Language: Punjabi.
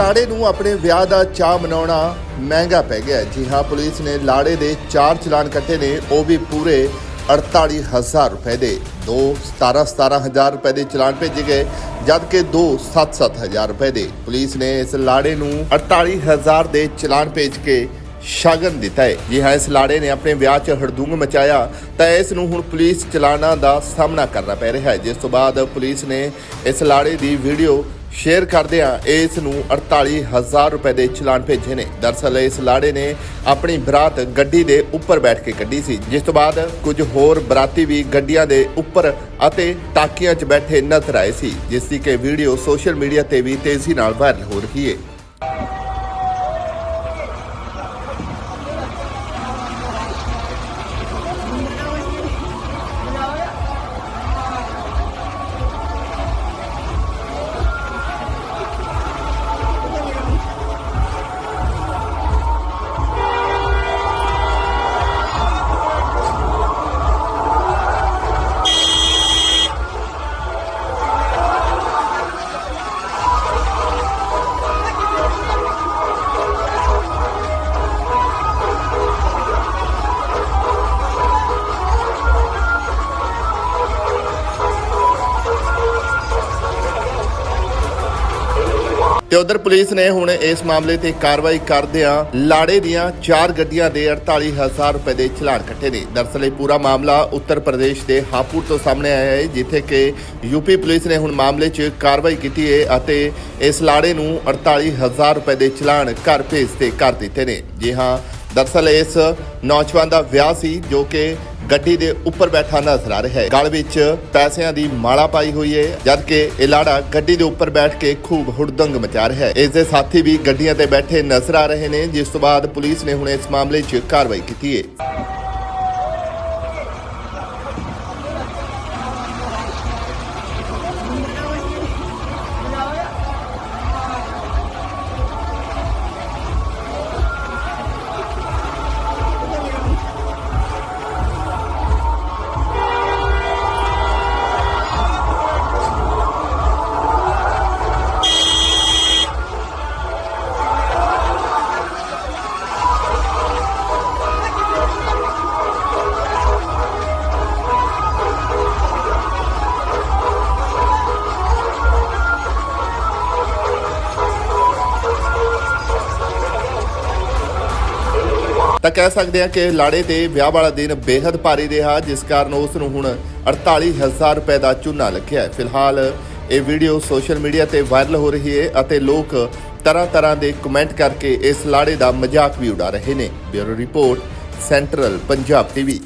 ਲਾੜੇ ਨੂੰ ਆਪਣੇ ਵਿਆਹ ਦਾ ਚਾਅ ਮਨਾਉਣਾ ਮਹਿੰਗਾ ਪੈ ਗਿਆ। ਜੀ ਹਾਂ, ਪੁਲਿਸ ਨੇ ਲਾੜੇ ਦੇ ਚਾਰ ਚਲਾਨ ਕੱਟੇ ਨੇ, ਉਹ ਵੀ ਪੂਰੇ 48000 ਰੁਪਏ ਦੇ। ਦੋ 17 17000 ਰੁਪਏ ਦੇ ਚਲਾਨ ਭੇਜੇ ਗਏ ਜਦ ਕਿ ਦੋ 7-7000 ਰੁਪਏ ਦੇ। ਪੁਲਿਸ ਨੇ ਇਸ ਲਾੜੇ ਨੂੰ 48000 ਦੇ ਚਲਾਨ ਭੇਜ ਕੇ ਸ਼ਗਨ ਦਿੱਤਾ ਹੈ। ਜੀ ਹਾਂ, ਇਸ ਲਾੜੇ ਨੇ ਆਪਣੇ ਵਿਆਹ 'ਚ ਹੜਦੁੰਗ ਮਚਾਇਆ, ਤਾਂ ਇਸ ਨੂੰ ਹੁਣ ਪੁਲਿਸ ਚਲਾਨਾਂ ਦਾ ਸਾਹਮਣਾ ਕਰਨਾ ਪੈ ਰਿਹਾ ਹੈ। ਜਿਸ ਤੋਂ ਬਾਅਦ ਪੁਲਿਸ ਨੇ ਇਸ ਲਾੜੇ ਦੀ ਵੀਡੀਓ ਸ਼ੇਅਰ ਕਰਦਿਆਂ ਇਸ ਨੂੰ 48000 ਰੁਪਏ ਦੇ ਚਲਾਨ ਭੇਜੇ ਨੇ। ਦਰਸਲ ਇਸ ਲਾੜੇ ਨੇ ਆਪਣੀ ਬਰਾਤ ਗੱਡੀ ਦੇ ਉੱਪਰ ਬੈਠ ਕੇ ਕੱਢੀ ਸੀ। ਜਿਸ ਤੋਂ ਬਾਅਦ ਕੁਝ ਹੋਰ ਬਰਾਤੀ ਵੀ ਗੱਡੀਆਂ ਦੇ ਉੱਪਰ ਅਤੇ ਟਾਕੀਆਂ 'ਚ ਬੈਠੇ ਨਜ਼ਰ ਆਏ ਸੀ, ਜਿਸ ਦੀ ਕਿ ਵੀਡੀਓ ਸੋਸ਼ਲ ਮੀਡੀਆ ਤੇ ਵੀ ਤੇਜ਼ੀ ਨਾਲ ਵਾਇਰਲ ਹੋ ਰਹੀ ਹੈ ਤੇ ਉਧਰ ਪੁਲਿਸ ਨੇ ਹੁਣ ਇਸ ਮਾਮਲੇ ਤੇ ਕਾਰਵਾਈ ਕਰਦਿਆਂ ਲਾੜੇ ਦੀਆਂ ਚਾਰ ਗੱਡੀਆਂ ਦੇ 48000 ਰੁਪਏ ਦੇ ਚਲਾਨ ਕੱਟੇ ਨੇ। ਦਰਅਸਲ ਇਹ ਪੂਰਾ ਮਾਮਲਾ ਉੱਤਰ ਪ੍ਰਦੇਸ਼ ਦੇ ਹਾਪੁਰ ਤੋਂ ਸਾਹਮਣੇ ਆਇਆ ਹੈ, ਜਿੱਥੇ ਕਿ ਯੂਪੀ ਪੁਲਿਸ ਨੇ ਹੁਣ ਮਾਮਲੇ 'ਚ ਕਾਰਵਾਈ ਕੀਤੀ ਹੈ ਅਤੇ ਇਸ ਲਾੜੇ ਨੂੰ 48000 ਰੁਪਏ ਦੇ ਚਲਾਨ ਘਰ ਭੇਜ ਤੇ ਕਰ ਦਿੱਤੇ ਨੇ। ਜੀ ਹਾਂ, ਦਰਅਸਲ ਇਸ ਨੌਜਵਾਨ ਦਾ ਵਿਆਹ ਸੀ ਜੋ ਕਿ ਗੱਡੀ ਦੇ ਉੱਪਰ ਬੈਠਾ ਨਜ਼ਰ ਆ ਰਿਹਾ ਹੈ। ਗਲ ਵਿੱਚ ਪੈਸਿਆਂ ਦੀ ਮਾਲਾ ਪਾਈ ਹੋਈ ਹੈ, ਜਦਕਿ ਇਹ ਲਾੜਾ ਗੱਡੀ ਦੇ ਉੱਪਰ ਬੈਠ ਕੇ ਖੂਬ ਹੁੜਦੰਗ ਮਚਾ ਰਿਹਾ ਹੈ। ਇਸ ਦੇ ਸਾਥੀ ਵੀ ਗੱਡੀਆਂ ਤੇ ਬੈਠੇ ਨਜ਼ਰ ਆ ਰਹੇ ਨੇ, ਜਿਸ ਤੋਂ ਬਾਅਦ ਪੁਲਿਸ ਨੇ ਹੁਣ ਇਸ ਮਾਮਲੇ 'ਚ ਕਾਰਵਾਈ ਕੀਤੀ ਹੈ। ਤਾਂ ਕਹਿ ਸਕਦੇ ਹਾਂ ਕਿ ਲਾੜੇ ਤੇ ਵਿਆਹ ਵਾਲਾ ਦਿਨ ਬੇहद ਭਾਰੀ ਰਿਹਾ, ਜਿਸ ਕਾਰਨ ਉਸ ਨੂੰ ਹੁਣ 48000 ਰੁਪਏ ਦਾ ਚੂਨਾ ਲੱਗਿਆ ਹੈ। ਫਿਲਹਾਲ ਇਹ ਵੀਡੀਓ ਸੋਸ਼ਲ ਮੀਡੀਆ ਤੇ ਵਾਇਰਲ ਹੋ ਰਹੀ ਹੈ ਅਤੇ ਲੋਕ ਤਰ੍ਹਾਂ ਤਰ੍ਹਾਂ ਦੇ ਕਮੈਂਟ ਕਰਕੇ ਇਸ ਲਾੜੇ ਦਾ ਮਜ਼ਾਕ ਵੀ ਉਡਾ ਰਹੇ ਨੇ। Bureau report, central Punjab TV.